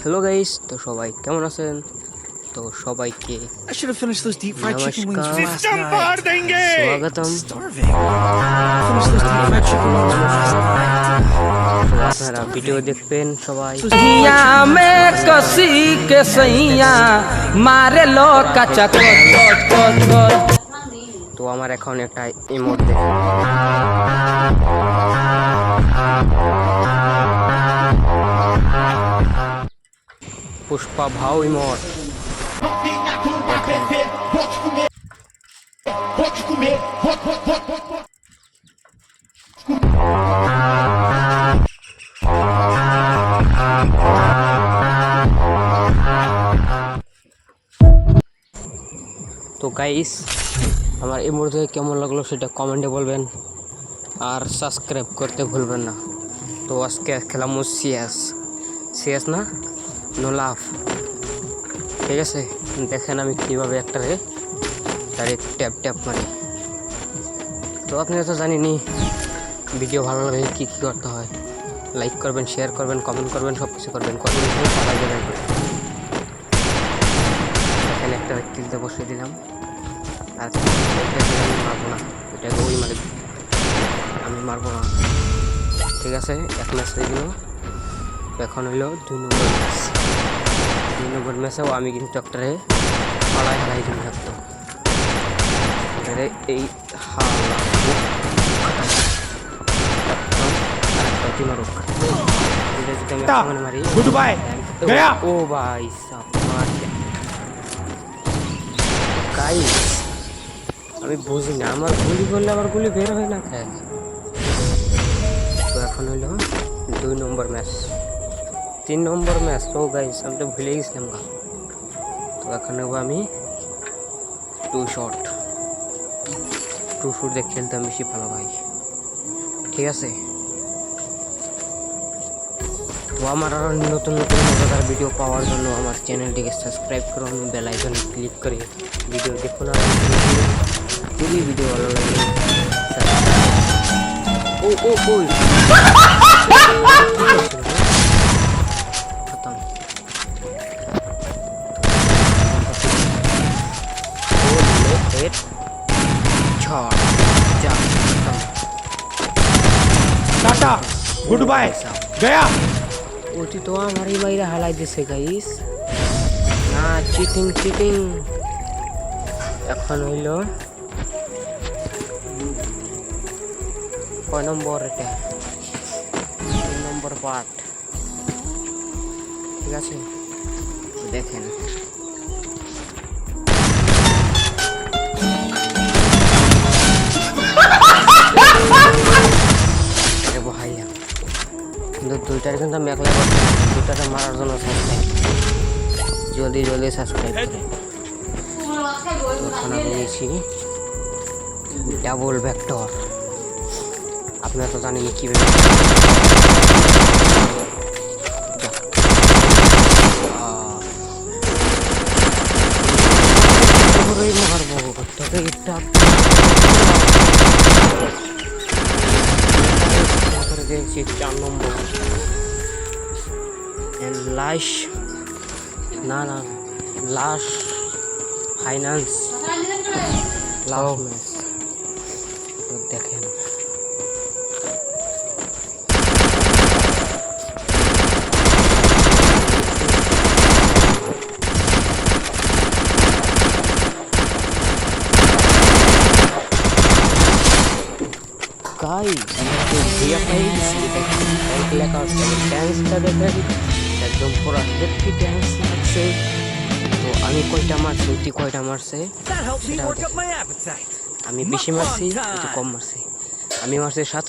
Hello guys তো সবাই কেমন আছেন? তো সবাইকে আপনারা ভিডিও দেখবেন সবাই। মে কসি কে সইয়া মারে লো কাচা তো আমার এখন একটা ইমোট দেখে পুষ্পা ভাও ইমোট তো গাইস আমার এই মুহূর্তে কেমন লাগল সেটা কমেন্টে বলবেন। আর সাবস্ক্রাইব করতে ভুলবেন না। তো আজকে খেলাম সিএস সিএস না? নো লাভ ঠিক আছে? দেখেন আমি কীভাবে একটারে ডাইরেক্ট ট্যাপ ট্যাপ মারি। তো আপনারা তো জানেনই ভিডিও ভালো লাগলে কী কী করতে হয়। লাইক করবেন শেয়ার করবেন কমেন্ট করবেন সব কিছু করবেন কমেন্ট করে সবাই দেবেন এখানে একটা কিলতে বসিয়ে দিলাম। আর মারবো না। এটা ওই মারে। আমি মারবো না। ঠিক আছে? এক ম্যাচ হয়ে গেল। এখন হইল দুই নম্বর ম্যাচ দুই নম্বর ম্যাচেও আমি কিন্তু একটারে হালাই হালাই দিন থাকতো এটারে এই হালা আরেকটা মারুক এটা যদি আমি সামনে মারি Good bye. ও- গয়া। ও ভাই সাব মার গাইস আমি বুঝি না আমার গুলি করলে আবার গুলি বের হয় না কেন তো এখন হইল দুই নম্বর ম্যাচ তিন নম্বর ম্যাচ ও গাইস আমি তো ভুলে গেছিলাম গা তো এখন হব আমি টু শট টু শট দিয়ে খেলতাম বেশি ভালো ভাই ঠিক আছে তো আমার আরও নতুন নতুন মজাদার ভিডিও পাওয়ার জন্য আমার চ্যানেলটিকে সাবস্ক্রাইব করুন বেল আইকনে ক্লিক করে ভিডিও দেখুন আর যদি ভিডিও ভালো লাগে subscribe- ও ও ও Tata. Goodbye. Gaya. ওটি তো আমারই বাইরে হালাই দিছে গাইস না চিটিং চিটিং এখন হইল কয় নম্বর এটা তিন নম্বর পার্ট ঠিক আছে দেখেন কিন্তু দুইটার কিন্তু আমি একলা করছি। দুইটাকে মারার জন্য সাবস্ক্রাইব জলদি জলদি সাবস্ক্রাইব করে। এখন ডাবল ভেক্টর আপনারা তো জানেন কীভাবে মারবো। এটা দিয়েছি চার নম্বর। লাশ না না লাশ ফাইন্যান্স লাভ ম্যাচ দেখেন। ব্যাংক লেখা হচ্ছে ড্যান্সটা দেখেন একদম পুরো হেভি ড্যান্স লাগছে। তো আমি কয়টা মারছি তুই কয়টা মারছে. আমি বেশি মারছি কম মারছি। আমি মারছি সাত